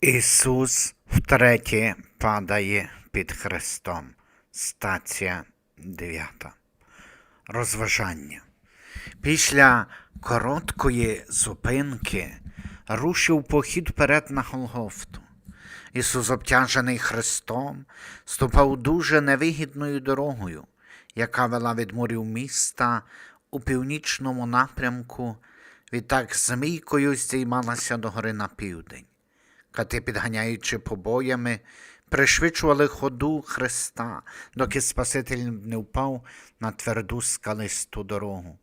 Ісус втретє падає під хрестом. Стація 9. Розважання. Після короткої зупинки рушив похід вперед на Голгофту. Ісус, обтяжений хрестом, ступав дуже невигідною дорогою, яка вела від морів міста у північному напрямку, відтак змійкою здіймалася до гори на південь. Кати, підганяючи побоями, пришвидшували ходу Христа, доки Спаситель не впав на тверду скалисту дорогу.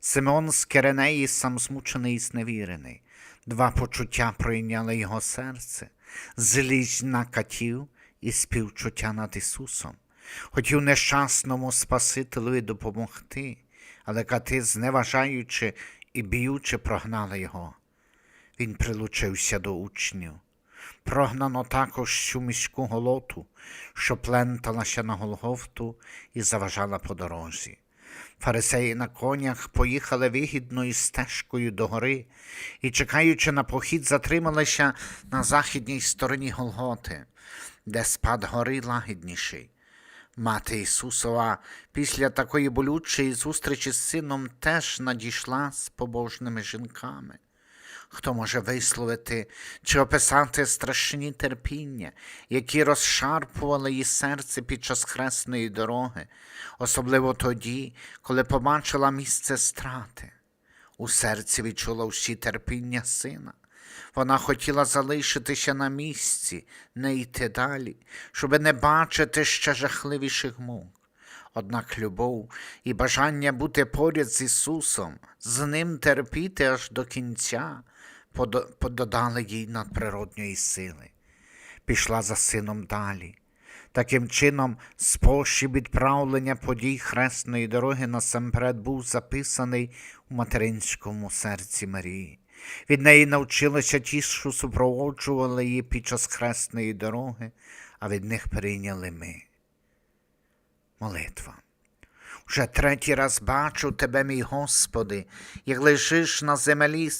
Симеон з Киренеї сам змучений і зневірений. Два почуття пройняли його серце, злість на катів і співчуття над Ісусом. Хотів нещасному Спасителеві допомогти, але кати, зневажаючи і б'ючи, прогнали його. Він прилучився до учнів. Прогнано також всю міську голоту, що пленталася на Голгофту і заважала по дорозі. Фарисеї на конях поїхали вигідною стежкою до гори і, чекаючи на похід, затрималися на західній стороні Голготи, де спад гори лагідніший. Мати Ісусова після такої болючої зустрічі з сином теж надійшла з побожними жінками. Хто може висловити чи описати страшні терпіння, які розшарпували її серце під час хресної дороги, особливо тоді, коли побачила місце страти. У серці відчула всі терпіння сина. Вона хотіла залишитися на місці, не йти далі, щоби не бачити ще жахливіших мук. Однак любов і бажання бути поряд з Ісусом, з Ним терпіти аж до кінця, пододали їй надприродньої сили. Пішла за сином далі. Таким чином, спосіб відправлення подій хресної дороги насамперед був записаний у материнському серці Марії. Від неї навчилися ті, що супроводжували її під час хресної дороги, а від них прийняли ми. Молитва. Вже третій раз бачу тебе, мій Господи, як лежиш на землі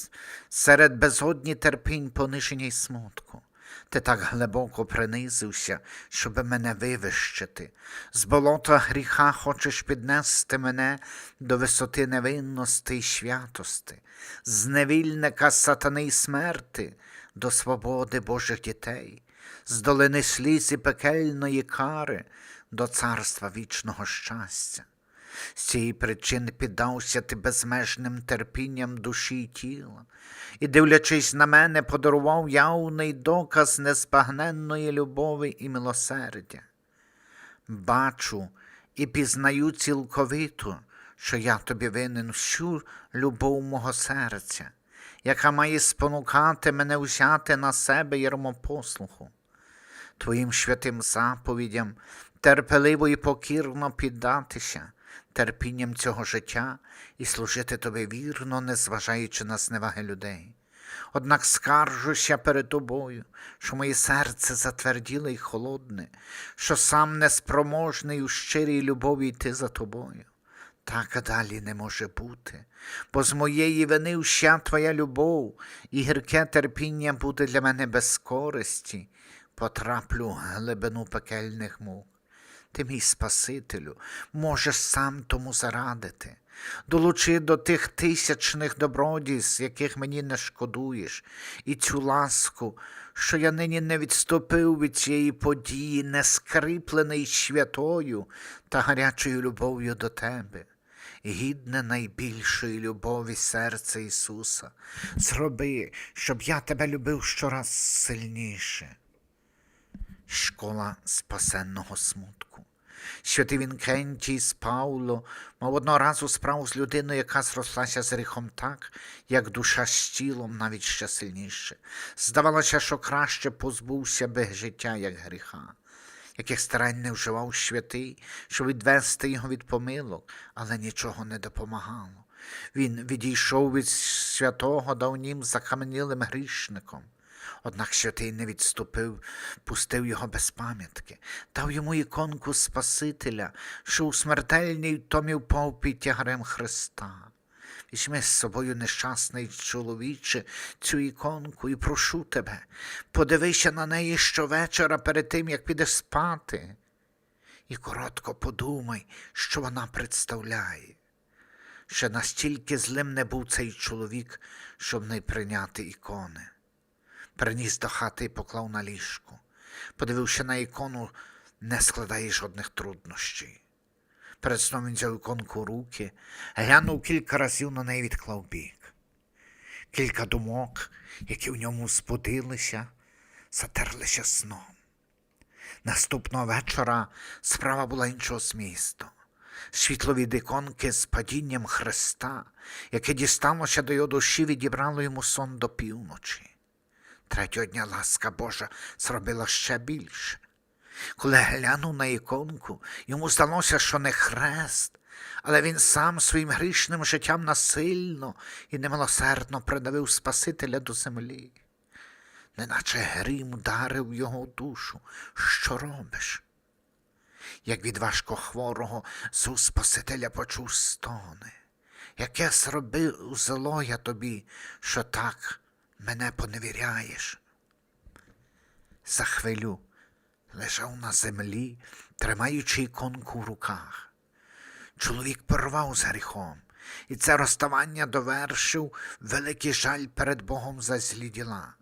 серед безодні терпінь, пониження й смутку. Ти так глибоко принизився, щоби мене вивищити. З болота гріха хочеш піднести мене до висоти невинності й святости, з невільника сатани й смерти до свободи Божих дітей, з долини сліз і пекельної кари до царства вічного щастя. З цієї причини піддався ти безмежним терпінням душі й тіла, і, дивлячись на мене, подарував явний доказ незбагненної любові і милосердя. Бачу і пізнаю цілковито, що я тобі винен всю любов мого серця, яка має спонукати мене взяти на себе ярмо послуху. Твоїм святим заповідям терпеливо і покірно піддатися терпінням цього життя і служити тобі вірно, незважаючи на зневаги людей. Однак скаржуся перед тобою, що моє серце затверділе й холодне, що сам неспроможний у щирій любові йти за тобою. Так далі не може бути, бо з моєї вини вся твоя любов і гірке терпіння буде для мене без користі, потраплю в глибину пекельних мук. Ти, мій Спасителю, можеш сам тому зарадити. Долучи до тих тисячних добродійств, яких мені не шкодуєш, і цю ласку, що я нині не відступив від цієї події, не скріплений святою та гарячою любов'ю до тебе. Гідне найбільшої любові серце Ісуса, зроби, щоб я тебе любив щораз сильніше школа спасенного смутку. Святий Вінкентій з Пауло мав одного разу справу з людиною, яка зрослася з гріхом так, як душа з тілом навіть ще сильніше. Здавалося, що краще позбувся би життя, як гріха. Яких старань не вживав святий, щоб відвести його від помилок, але нічого не допомагало. Він відійшов від святого давнім закаменілим грішником. Однак святий не відступив, пустив його без пам'ятки, дав йому іконку Спасителя, що у смертельній втомі впав під тягарем Христа. Візьми з собою нещасний чоловіче цю іконку і прошу тебе, подивися на неї щовечора перед тим, як підеш спати, і коротко подумай, що вона представляє. Ще настільки злим не був цей чоловік, щоб не прийняти ікони. Приніс до хати і поклав на ліжку. Подивився на ікону, не складає жодних труднощів. Перед сном він взяв іконку руки, глянув кілька разів на неї відклав бік. Кілька думок, які в ньому збудилися, затерлися сном. Наступного вечора справа була іншого змісту. Світло від іконки з падінням Христа, яке дісталося до його душі, відібрало йому сон до півночі. Третього ласка Божа зробила ще більше. Коли глянув на іконку, йому здалося, що не хрест, але він сам своїм грішним життям насильно і немилосердно придавив Спасителя до землі. Неначе грім ударив його душу. Що робиш? Як від важко хворого з уст Спасителя почув стони. Яке зробив зло я тобі, що так мене поневіряєш? За хвилю лежав на землі, тримаючи іконку в руках. Чоловік порвав з гріхом, і це розставання довершив великий жаль перед Богом за злі діла.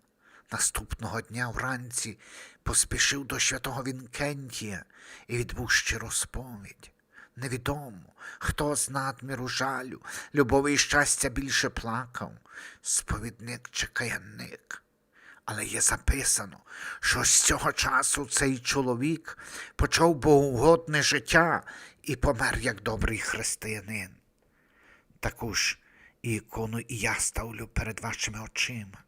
Наступного дня вранці поспішив до святого Вінкентія і відбув щиру сповідь. Невідомо, хто з надміру жалю, любові і щастя більше плакав, сповідник чи каянник. Але є записано, що з цього часу цей чоловік почав богоугодне життя і помер як добрий християнин. Таку ж ікону і я ставлю перед вашими очима.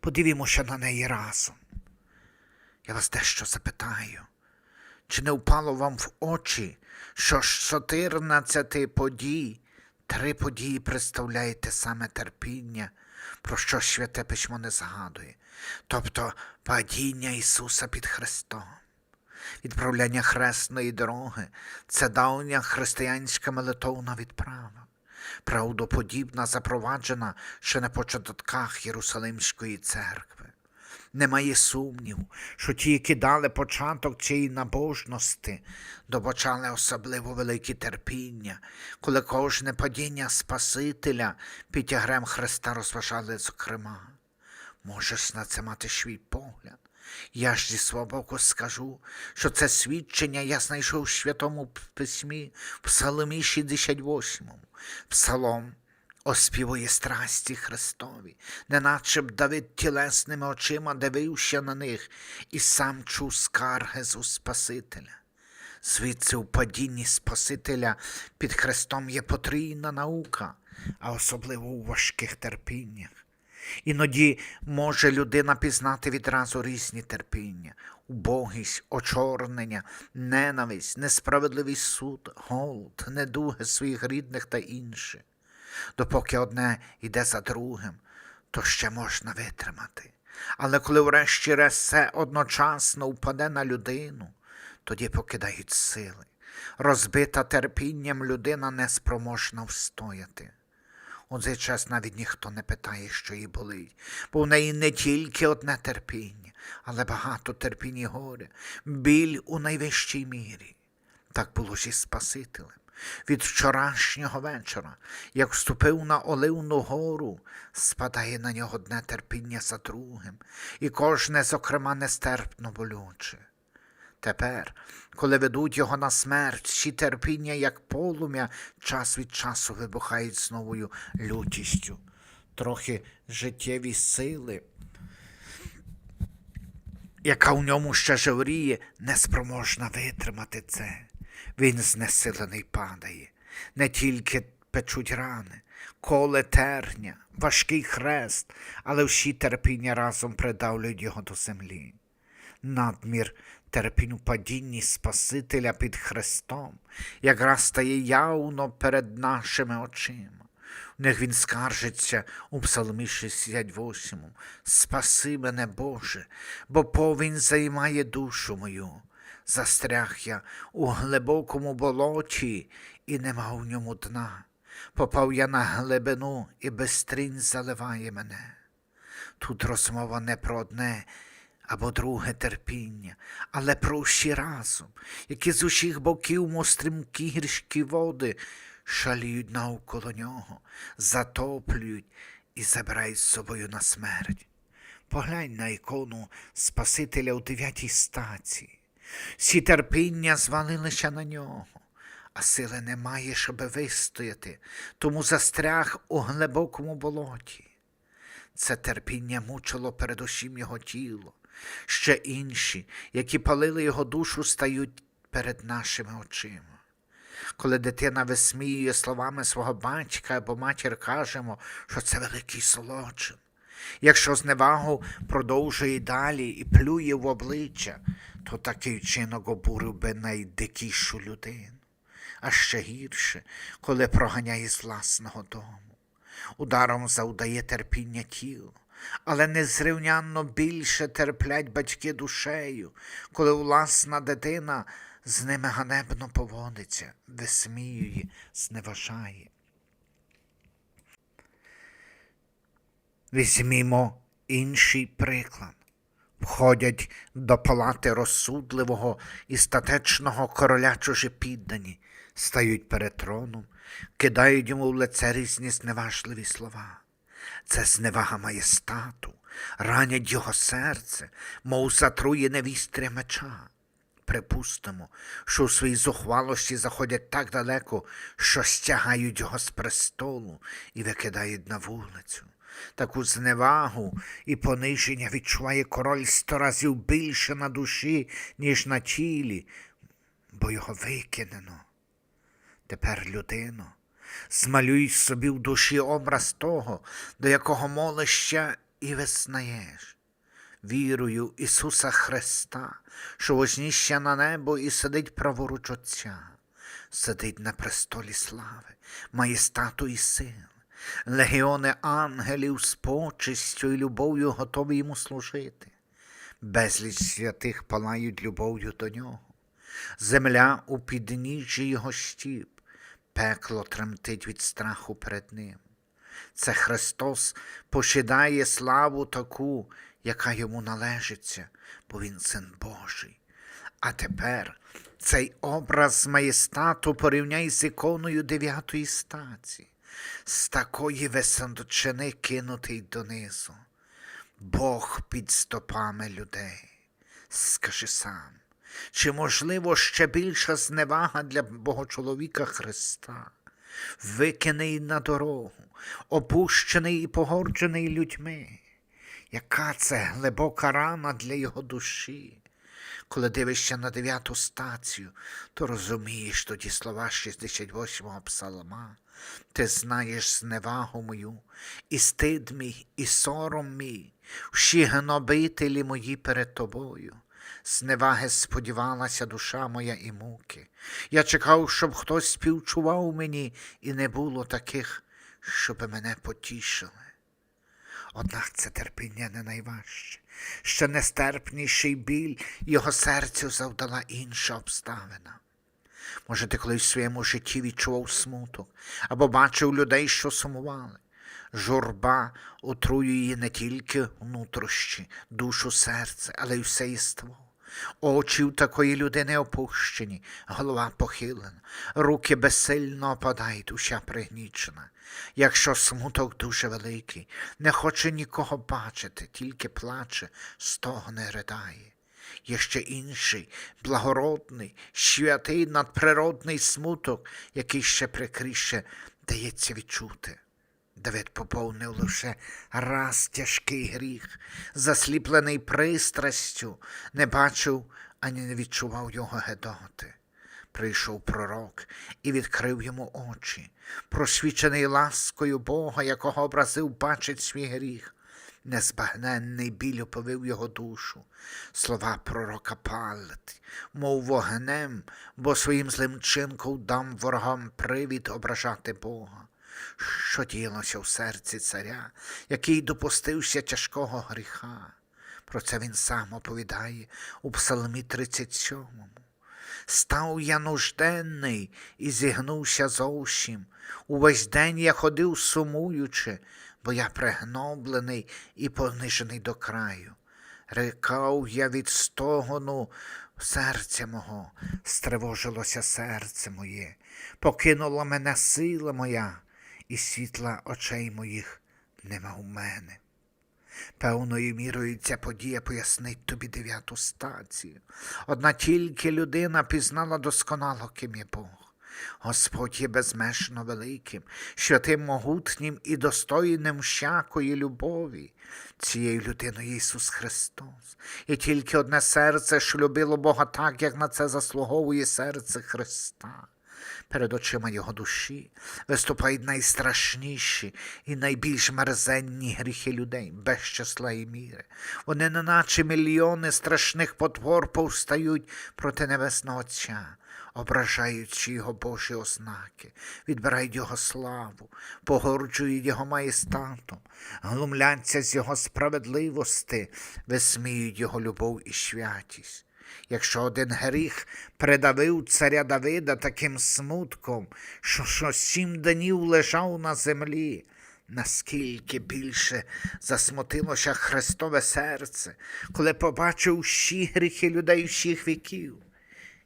Подивімося на неї разом. Я вас дещо запитаю, чи не впало вам в очі, що з 14 подій, три події представляє те саме терпіння, про що святе письмо не згадує, тобто падіння Ісуса під Христом. Відправляння хресної дороги це давня християнська молитовна відправа, правдоподібна запроваджена ще на початках Єрусалимської церкви. Немає сумніву, що ті, які дали початок цієї набожності, добачали особливо велике терпіння, коли кожне падіння Спасителя під тягрем Христа розважали зокрема. Можеш на це мати свій погляд. Я ж зі свого боку скажу, що це свідчення я знайшов в Святому Письмі в Псаломі 68. Псалом оспівує страсті Христові, неначе б Давид тілесними очима дивився на них і сам чув скарги з Спасителя. Звідси у падінні Спасителя під Христом є потрійна наука, а особливо у важких терпіннях. Іноді може людина пізнати відразу різні терпіння, убогість, очорнення, ненависть, несправедливий суд, голод, недуги своїх рідних та інше. Допоки одне йде за другим, то ще можна витримати. Але коли врешті-решт все одночасно впаде на людину, тоді покидають сили. Розбита терпінням людина неспроможна встояти. У цей час навіть ніхто не питає, що їй болить, бо в неї не тільки одне терпіння, але багато терпінь і горя, біль у найвищій мірі. Так було ж і Спасителем. Від вчорашнього вечора, як вступив на Оливну гору, спадає на нього одне терпіння за другим, і кожне, зокрема, нестерпно болюче. Тепер, коли ведуть його на смерть, всі терпіння, як полум'я, час від часу вибухають з новою лютістю. Трохи життєві сили, яка в ньому ще жевріє, неспроможна витримати це. Він знесилений падає, не тільки печуть рани, коле терня, важкий хрест, але всі терпіння разом придавлюють його до землі надмір терпінь у падінні Спасителя під Христом, якраз стає явно перед нашими очима. В них він скаржиться у Псалмі 68. Спаси мене, Боже, бо повінь займає душу мою. Застряг я у глибокому болоті, і нема в ньому дна. Попав я на глибину і безстрінь заливає мене. Тут розмова не про одне або друге терпіння, але про всі разом, які з усіх боків мов стрімкі гірські води шаліють навколо нього, затоплюють і забирають з собою на смерть. Поглянь на ікону Спасителя у дев'ятій стаці. Всі терпіння звалилися на нього, а сили немає, щоби вистояти, тому застряг у глибокому болоті. Це терпіння мучило передусім його тіло. Ще інші, які палили його душу, стають перед нашими очима. Коли дитина висміює словами свого батька або матір кажемо, що це великий злочин. Якщо зневагу продовжує далі і плює в обличчя, то такий вчинок обурив би найдикішу людину. А ще гірше, коли проганяє з власного дому. Ударом завдає терпіння тілу, але незрівнянно більше терплять батьки душею, коли власна дитина з ними ганебно поводиться, висміює, зневажає. Візьмімо інший приклад. Входять до палати розсудливого і статечного короля чужі піддані, стають перед троном, кидають йому в лице різні зневажливі слова. Це зневага маєстату, ранять його серце, мов затрує невістря меча. Припустимо, що у своїй зухвалості заходять так далеко, що стягають його з престолу і викидають на вулицю. Таку зневагу і пониження відчуває король сто разів більше на душі, ніж на тілі, бо його викинено. Тепер, людино, змалюй собі в душі образ того, до якого молища і виснаєш. Вірую Ісуса Христа, що возніще на небо і сидить праворуч Отця, сидить на престолі слави, має стату і сил. Легіони ангелів з почистю і любов'ю готові йому служити. Безліч святих палають любов'ю до нього. Земля у підніжжі його стіп, пекло тремтить від страху перед ним. Це Христос пошидає славу таку, яка йому належиться, бо Він син Божий. А тепер цей образ маєстату порівняй з іконою дев'ятої стаці, з такої височини кинутий донизу. Бог під стопами людей. Скажи сам, чи можливо ще більша зневага для Богочоловіка Христа, викиний на дорогу, опущений і погорджений людьми? Яка це глибока рана для його душі? Коли дивишся на дев'яту стацію, то розумієш тоді слова 68-го псалма. Ти знаєш зневагу мою, і стид мій, і сором мій, всі гнобителі мої перед тобою. Зневаги сподівалася душа моя і муки. Я чекав, щоб хтось співчував мені, і не було таких, щоби мене потішили. Однак це терпіння не найважче. Ще нестерпніший біль його серцю завдала інша обставина. Може, ти колись в своєму житті відчував смуток або бачив людей, що сумували. Журба отруює не тільки внутрішні, душу, серце, але й все єство. Очі у такої людини опущені, голова похилена, руки безсильно опадають, уся пригнічена. Якщо смуток дуже великий, не хоче нікого бачити, тільки плаче, стогне ридає. Є ще інший, благородний, святий надприродний смуток, який ще прикріше дається відчути. Давид поповнив лише раз тяжкий гріх, засліплений пристрастю, не бачив ані не відчував його гедоти. Прийшов пророк і відкрив йому очі, просвічений ласкою Бога, якого образив, бачить свій гріх. Незбагненний біль оповив його душу. Слова пророка палять, мов вогнем, бо своїм злим чинком дам ворогам привід ображати Бога. Що ділося в серці царя, який допустився тяжкого гріха? Про це він сам оповідає у Псалмі 37. Став я нужденний і зігнувся зовсім. Увесь день я ходив сумуючи, бо я пригноблений і понижений до краю. Рикав я від стогону серця мого, стривожилося серце моє, покинула мене сила моя, і світла очей моїх нема у мене. Певною мірою ця подія пояснить тобі дев'яту стацію. Одна тільки людина пізнала досконало, ким є Бог. Господь є безмежно великим, святим могутнім і достойним всякої любові. Цією людиною Ісус Христос. І тільки одне серце, що любило Бога так, як на це заслуговує серце Христа. Перед очима його душі виступають найстрашніші і найбільш мерзенні гріхи людей, без числа і міри. Вони, неначе мільйони страшних потвор, повстають проти Небесного Отця, ображаючи його Божі ознаки, відбирають його славу, погорджують його маєстатом, глумляться з його справедливости, висміють його любов і святість. Якщо один гріх придавив царя Давида таким смутком, що, що сім днів лежав на землі, наскільки більше засмутилося Христове серце, коли побачив всі гріхи людей всіх віків.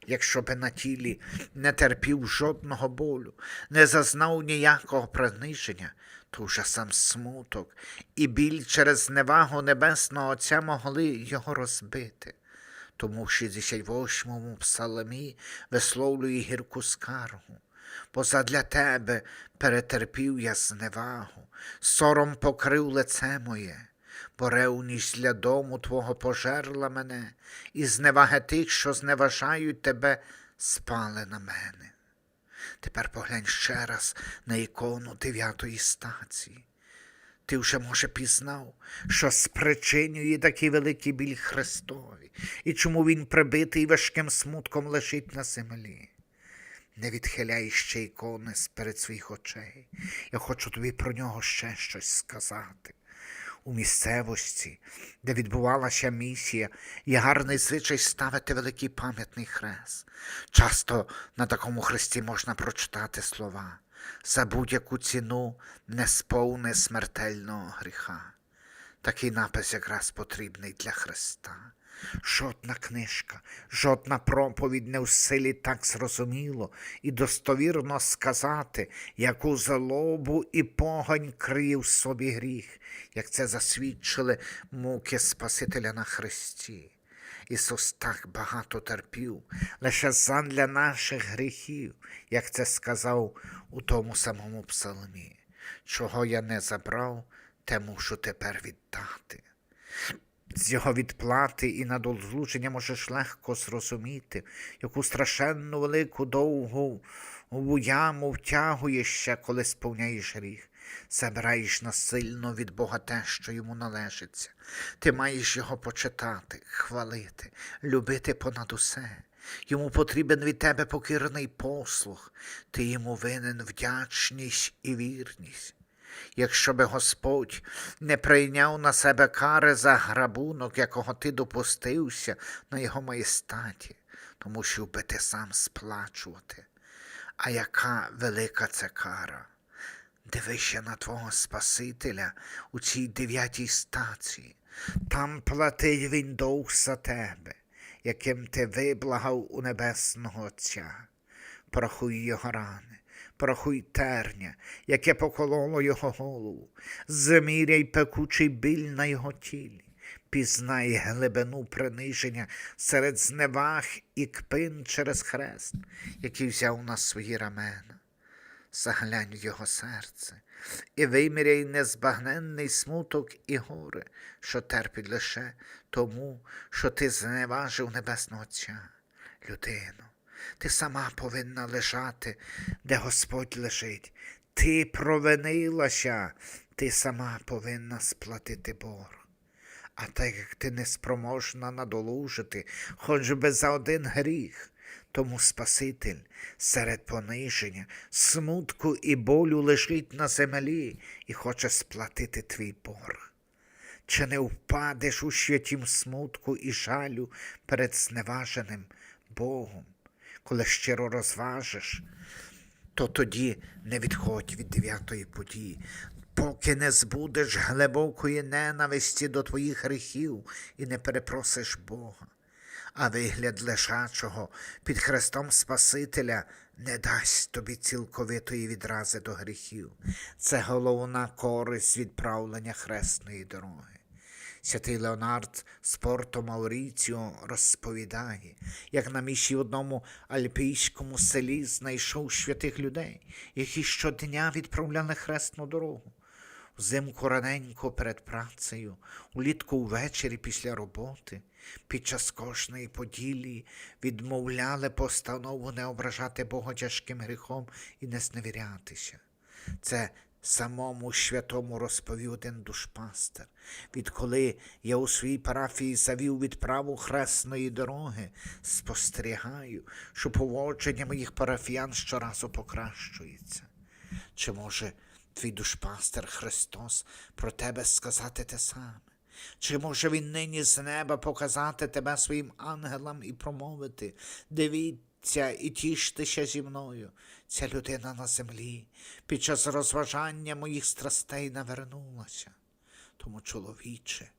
Якщо би на тілі не терпів жодного болю, не зазнав ніякого приниження, то вже сам смуток і біль через невагу Небесного Отця могли його розбити. Тому в 68-му псалмі висловлює гірку скаргу. Бо задля тебе перетерпів я зневагу, сором покрив лице моє, бо ревність для дому твого пожерла мене, і зневаги тих, що зневажають тебе, спали на мене. Тепер поглянь ще раз на ікону дев'ятої стації. Ти вже, може, пізнав, що спричинює такий великий біль Христові, і чому він прибитий важким смутком лежить на землі. Не відхиляй ще ікони перед своїх очей. Я хочу тобі про нього ще щось сказати. У місцевості, де відбувалася місія, є гарний звичай ставити великий пам'ятний хрест. Часто на такому хресті можна прочитати слова за будь-яку ціну не сповни смертельного гріха. Такий напис якраз потрібний для Христа. Жодна книжка, жодна проповідь не в силі так зрозуміло і достовірно сказати, яку злобу і погань криє в собі гріх, як це засвідчили муки Спасителя на Христі. Ісус так багато терпів, лише задля наших гріхів, як це сказав у тому самому псалмі. Чого я не забрав, те мушу тепер віддати. З його відплати і надолуження можеш легко зрозуміти, яку страшенну велику довгу яму втягуєшся, коли сповняєш гріх. Забираєш насильно від Бога те, що йому належиться. Ти маєш його почитати, хвалити, любити понад усе. Йому потрібен від тебе покірний послух, ти йому винен вдячність і вірність. Якщо би Господь не прийняв на себе кари за грабунок, якого ти допустився на його маєстаті, то мусив би ти сам сплачувати. А яка велика це кара? Дивися на твого Спасителя у цій дев'ятій стації. Там платить він довг за тебе, яким ти виблагав у небесного Отця. Порахуй його рани, порахуй терня, яке покололо його голову, заміряй пекучий біль на його тілі, пізнай глибину приниження серед зневаг і кпин через хрест, який взяв на свої рамена заглянь в його серце і виміряй незбагненний смуток і горе, що терпить лише тому, що ти зневажив Небесного Отця, людину. Ти сама повинна лежати, де Господь лежить. Ти провинилася, ти сама повинна сплатити борг. А так як ти не спроможна надолужити, хоч би за один гріх, тому Спаситель серед пониження, смутку і болю лежить на землі і хоче сплатити твій борг. Чи не впадеш у святім смутку і жалю перед зневаженим Богом? коли щиро розважиш, то тоді не відходь від дев'ятої події, поки не збудеш глибокої ненависті до твоїх гріхів і не перепросиш Бога. А вигляд лежачого під хрестом Спасителя не дасть тобі цілковитої відрази до гріхів. Це головна користь відправлення хресної дороги. Святий Леонард з Порто Мауріціо розповідає, як на міші в одному альпійському селі знайшов святих людей, які щодня відправляли хресну дорогу. Взимку раненько перед працею, улітку ввечері після роботи, під час кожної поділі відмовляли постанову не ображати Бога тяжким гріхом і не зневірятися. Це самому святому розповів один душпастер. Відколи я у своїй парафії завів відправу хресної дороги, спостерігаю, що поводження моїх парафіян щоразу покращується. Чи може твій душпастер Христос про тебе сказати те саме? Чи може він нині з неба показати тебе своїм ангелам і промовити Дивіться і тіштеся зі мною. Ця людина на землі під час розважання моїх страстей навернулася. Тому, чоловіче,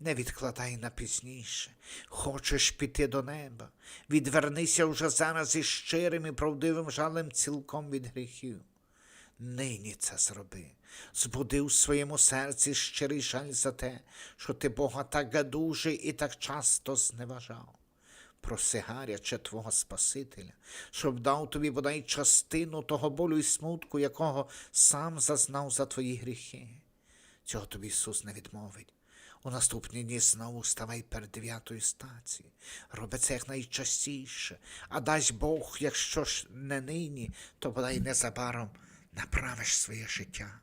не відкладай на пізніше. Хочеш піти до неба. Відвернися вже зараз із щирим і правдивим жалем цілком від гріхів. Нині це зроби. Збуди у своєму серці щирий жаль за те, що ти Бога так гадуже і так часто зневажав. Проси гаряче твого Спасителя, щоб дав тобі бодай частину того болю і смутку, якого сам зазнав за твої гріхи. Цього тобі Ісус не відмовить. У наступні дні знову ставай перед дев'ятою стацією. Роби це якнайчастіше, а дасть Бог, якщо ж не нині, то бодай незабаром направиш своє життя.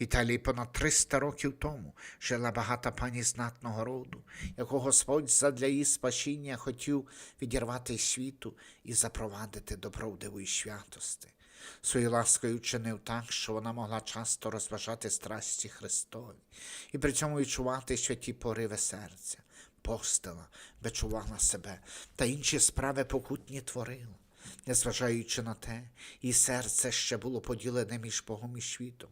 В Італії понад 300 років тому жила багата пані знатного роду, яку Господь задля її спасіння хотів відірвати світу і запровадити до правдивої святости. Своєю ласкою чинив так, що вона могла часто розважати страсті Христові і при цьому відчувати святі пориви серця, постила, бичувала себе та інші справи покутні творила. Незважаючи на те, і серце ще було поділене між Богом і світом.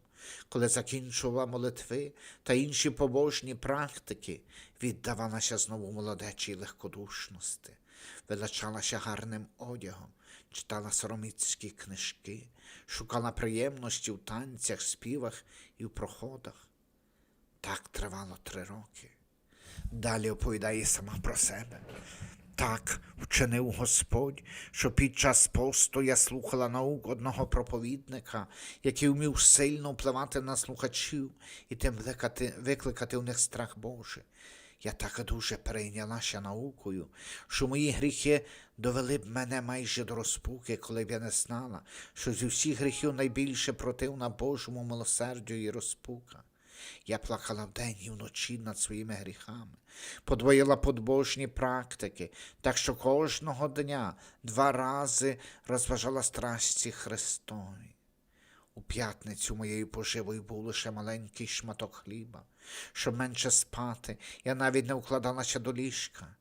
Коли закінчувала молитви та інші побожні практики, віддавалася знову молодечій легкодушності, величалася гарним одягом, читала сороміцькі книжки, шукала приємності в танцях, співах і в проходах. Так тривало три роки. Далі оповідає сама про себе. Так вчинив Господь, що під час посту я слухала наук одного проповідника, який вмів сильно впливати на слухачів і тим викликати, викликати у них страх Божий. Я так дуже перейнялася наукою, що мої гріхи довели б мене майже до розпуки, коли б я не знала, що зі всіх гріхів найбільше противна Божому милосердю і розпука. Я плакала вдень і вночі над своїми гріхами, подвоїла подбожні практики, так що кожного дня два рази розважала страсті Христові. У п'ятницю моєю поживою був лише маленький шматок хліба. Щоб менше спати, я навіть не укладалася до ліжка.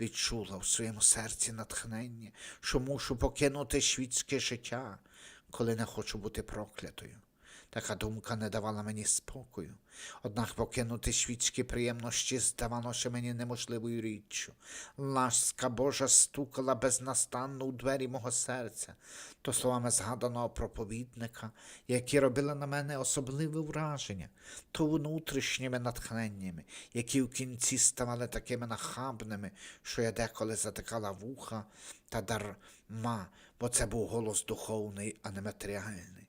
Відчула в своєму серці натхнення, що мушу покинути світське життя, коли не хочу бути проклятою. Така думка не давала мені спокою. Однак покинути світські приємності здавалося мені неможливою річчю. Ласка Божа стукала безнастанно у двері мого серця, то словами згаданого проповідника, які робили на мене особливе враження, то внутрішніми натхненнями, які в кінці ставали такими нахабними, що я деколи затикала вуха та дарма, бо це був голос духовний, а не матеріальний.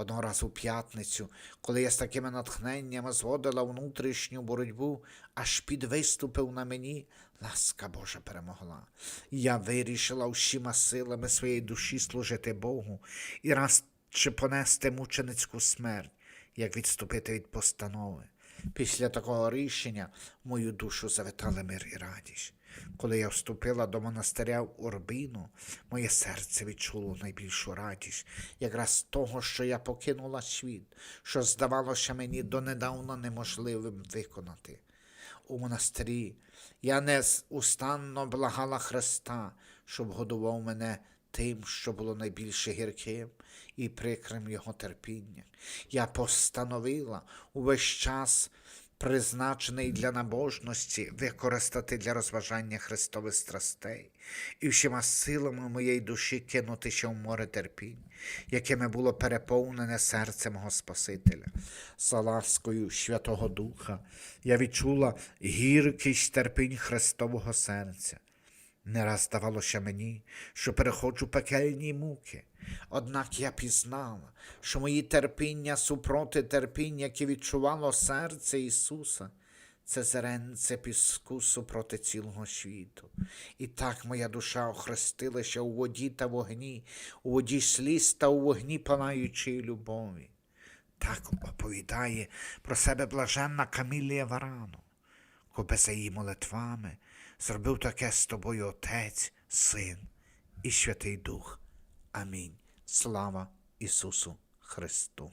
Одного разу у п'ятницю, коли я з такими натхненнями зводила внутрішню боротьбу, аж підвиступив на мені, ласка Божа перемогла. Я вирішила всіма силами своєї душі служити Богу і раз чи понести мученицьку смерть, як відступити від постанови. Після такого рішення мою душу завитали мир і радість. Коли я вступила до монастиря в Урбіну, моє серце відчуло найбільшу радість, якраз того, що я покинула світ, що здавалося мені донедавна неможливим виконати. У монастирі я неустанно благала Христа, щоб годував мене тим, що було найбільше гірким і прикрим його терпіння. Я постановила увесь час, призначений для набожності, використати для розважання Христових страстей і всіма силами моєї душі кинутися в море терпінь, якими було переповнене серце мого Спасителя. За ласкою Святого Духа я відчула гіркість терпінь Христового серця. Не раз здавалося мені, що переходжу пекельні муки. Однак я пізнала, що мої терпіння супроти терпіння, яке відчувало серце Ісуса, це зеренце піску супроти цілого світу. І так моя душа охрестилася у воді та вогні, у воді сліз та у вогні палаючої любові. Так оповідає про себе блаженна Камілія Варану. Коби за її молитвами зробив таке з тобою Отець, Син і Святий Дух. Амінь. Слава Ісусу Христу.